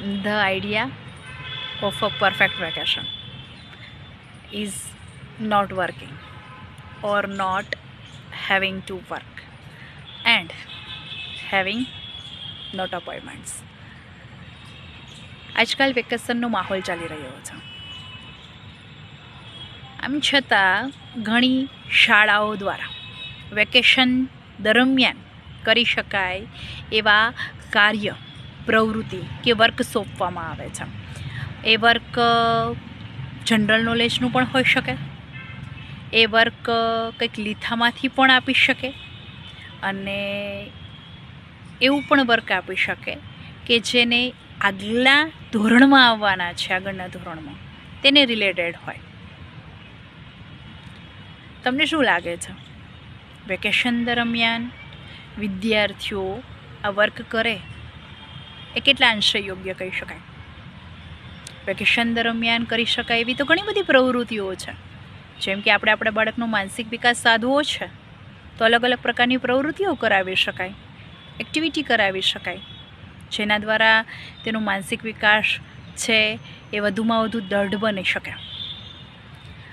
the idea of a perfect vacation is not working or not having to work and having not appointments આજકાલ વેકેશનનો માહોલ ચાલી રહ્યો છે આમ છતાં ઘણી શાળાઓ દ્વારા વેકેશન દરમિયાન કરી શકાય એવા કાર્ય પ્રવૃત્તિ કે વર્ક સોંપવામાં આવે છે. એ વર્ક જનરલ નોલેજનું પણ હોઈ શકે. એ વર્ક કંઈક લીથામાંથી પણ આપી શકે. અને એવું પણ વર્ક આપી શકે કે જેને આગલા ધોરણમાં આવવાના છે, આગળના ધોરણમાં. તેને રિલેટેડ હોય. તમને શું લાગે છે? વેકેશન દરમિયાન વિદ્યાર્થીઓ આ વર્ક કરે? એ કેટલા અંશે યોગ્ય કહી શકાય? વેકેશન દરમિયાન કરી શકાય એવી તો ઘણી બધી પ્રવૃત્તિઓ છે. જેમ કે આપણે આપણા બાળકનો માનસિક વિકાસ સાધવો છે, તો અલગ અલગ પ્રકારની પ્રવૃત્તિઓ કરાવી શકાય એક્ટિવિટી કરાવી શકાય. જેના દ્વારા તેનો માનસિક વિકાસ છે એ વધુમાં વધુ દઢ બની શકે.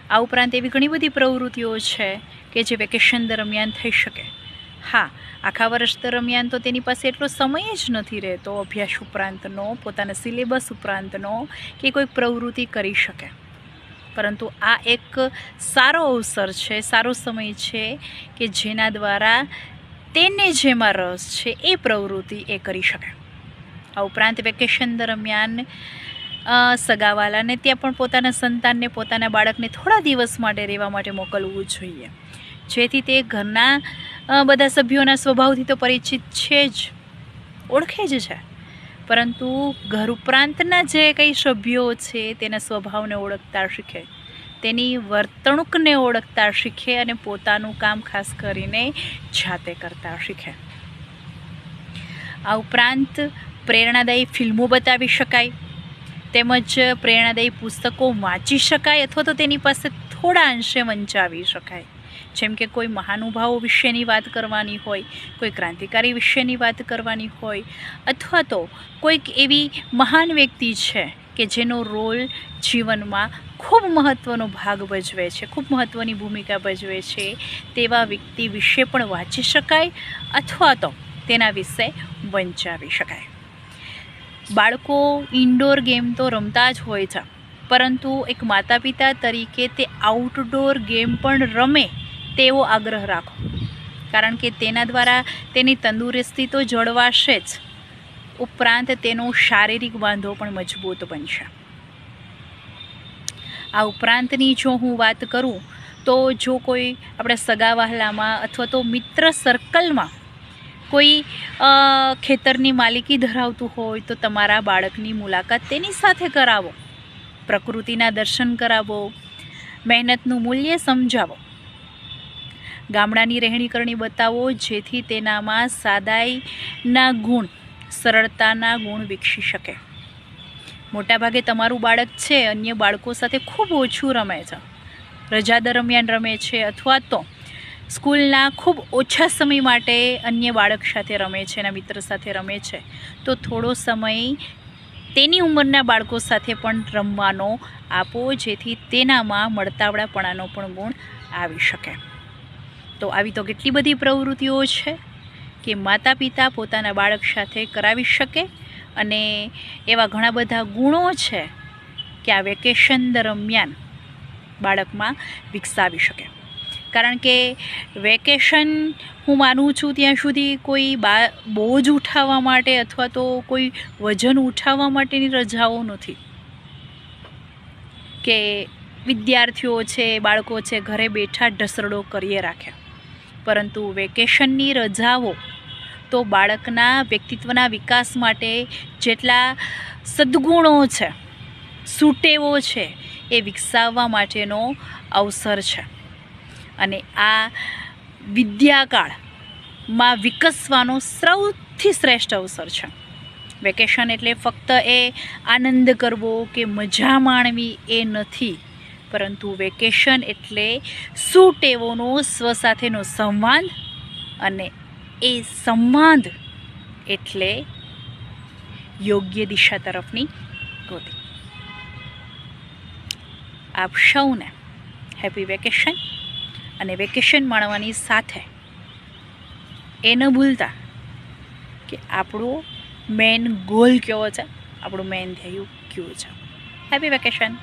આ ઉપરાંત એવી ઘણી બધી પ્રવૃત્તિઓ છે કે જે વેકેશન દરમિયાન થઈ શકે. હા, આખા વર્ષ દરમિયાન તો તેની પાસે એટલો સમય જ નથી રહેતો, અભ્યાસ ઉપરાંતનો, પોતાના સિલેબસ ઉપરાંતનો, કે કોઈ પ્રવૃત્તિ કરી શકે. પરંતુ આ એક સારો અવસર છે, સારો સમય છે કે જેના દ્વારા તેને જેમાં રસ છે, એ પ્રવૃત્તિ એ કરી શકે. આ ઉપરાંત વેકેશન દરમિયાન સગાવાલાને ત્યાં પણ પોતાના સંતાનને, પોતાના બાળકને થોડા દિવસ માટે રહેવા માટે મોકલવું જોઈએ. જેથી તે ઘરના બધા સભ્યોના સ્વભાવથી તો પરિચિત છે જ. ઓળખે જ છે. પરંતુ ઘર ઉપરાંતના જે કંઈ સભ્યો છે, તેના સ્વભાવને ઓળખતા શીખે. તેની વર્તણૂકને ઓળખતા શીખે અને પોતાનું કામ ખાસ કરીને જાતે કરતા શીખે. આ ઉપરાંત પ્રેરણાદાયી ફિલ્મો બતાવી શકાય. તેમજ પ્રેરણાદાયી પુસ્તકો વાંચી શકાય અથવા તો તેની પાસે થોડા અંશે વંચાવી શકાય. જેમ કે કોઈ મહાનુભાવો વિશેની વાત કરવાની હોય, કોઈ ક્રાંતિકારી વિશેની વાત કરવાની હોય, અથવા તો કોઈક એવી મહાન વ્યક્તિ છે કે જેનો રોલ જીવનમાં ખૂબ મહત્ત્વનો ભાગ ભજવે છે, ખૂબ મહત્ત્વની ભૂમિકા ભજવે છે, તેવા વ્યક્તિ વિશે પણ વાંચી શકાય અથવા તો તેના વિશે વંચાવી શકાય. બાળકો ઇન્ડોર ગેમ તો રમતા જ હોય છે, પરંતુ એક માતા પિતા તરીકે તે આઉટડોર ગેમ પણ રમે તેવો આગ્રહ રાખો. કારણ કે તેના દ્વારા તેની તંદુરસ્તી તો જળવાશે જ. ઉપરાંત તેનો શારીરિક બાંધો પણ મજબૂત બનશે. આ ઉપરાંતની જો હું વાત કરું, તો જો કોઈ આપણે સગા વહાલામાં અથવા તો મિત્ર સર્કલમાં કોઈ ખેતરની માલિકી ધરાવતું હોય, તો તમારા બાળકની મુલાકાત તેની સાથે કરાવો. પ્રકૃતિના દર્શન કરાવો. મહેનતનું મૂલ્ય સમજાવો. ગામડાની રહેણી કરણી બતાવો, જેથી તેનામાં સાદાઈના ગુણ, સરળતાના ગુણ વિકસી શકે. મોટાભાગે તમારું બાળક છે, અન્ય બાળકો સાથે ખૂબ ઓછું રમે છે. રજા દરમિયાન રમે છે, અથવા તો સ્કૂલના ખૂબ ઓછા સમય માટે અન્ય બાળક સાથે રમે છે, એના મિત્ર સાથે રમે છે. તો થોડો સમય તેની ઉંમરના બાળકો સાથે પણ રમવાનો આપો, જેથી તેનામાં મળતાવડાપણાનો પણ ગુણ આવી શકે. તો આવી તો કેટલી બધી પ્રવૃત્તિઓ છે કે માતા પિતા પોતાના બાળક સાથે કરાવી શકે અને એવા ઘણા બધા ગુણો છે કે આ વેકેશન દરમિયાન બાળકમાં વિકસાવી શકે. કારણ કે વેકેશન હું માનું છું ત્યાં સુધી કોઈ બા, બોજ ઉઠાવવા માટે અથવા તો કોઈ વજન ઉઠાવવા માટેની રજાઓ નથી. કે વિદ્યાર્થીઓ છે, બાળકો છે, ઘરે બેઠા ઢસરડો કરીએ રાખે. પરંતુ વેકેશનની રજાઓ તો બાળકના વ્યક્તિત્વના વિકાસ માટે જેટલા સદ્ગુણો છે, સુટેવો છે, એ વિકસાવવા માટેનો અવસર છે. અને આ વિદ્યાકાળમાં વિકસવાનો સૌથી શ્રેષ્ઠ અવસર છે. વેકેશન એટલે ફક્ત એ આનંદ કરવો કે મજા માણવી એ નથી. પરંતુ વેકેશન એટલે સુટેવોનો સ્વ સાથેનો સંવાદ અને એ સંવાદ એટલે યોગ્ય દિશા તરફની ગતિ. આપ સૌને હેપી વેકેશન અને વેકેશન માણવાની સાથે એ ન ભૂલતા કે આપણો મેન ગોલ કેવો છે? આપણું મેન ધ્યેય કયું છે? Happy vacation.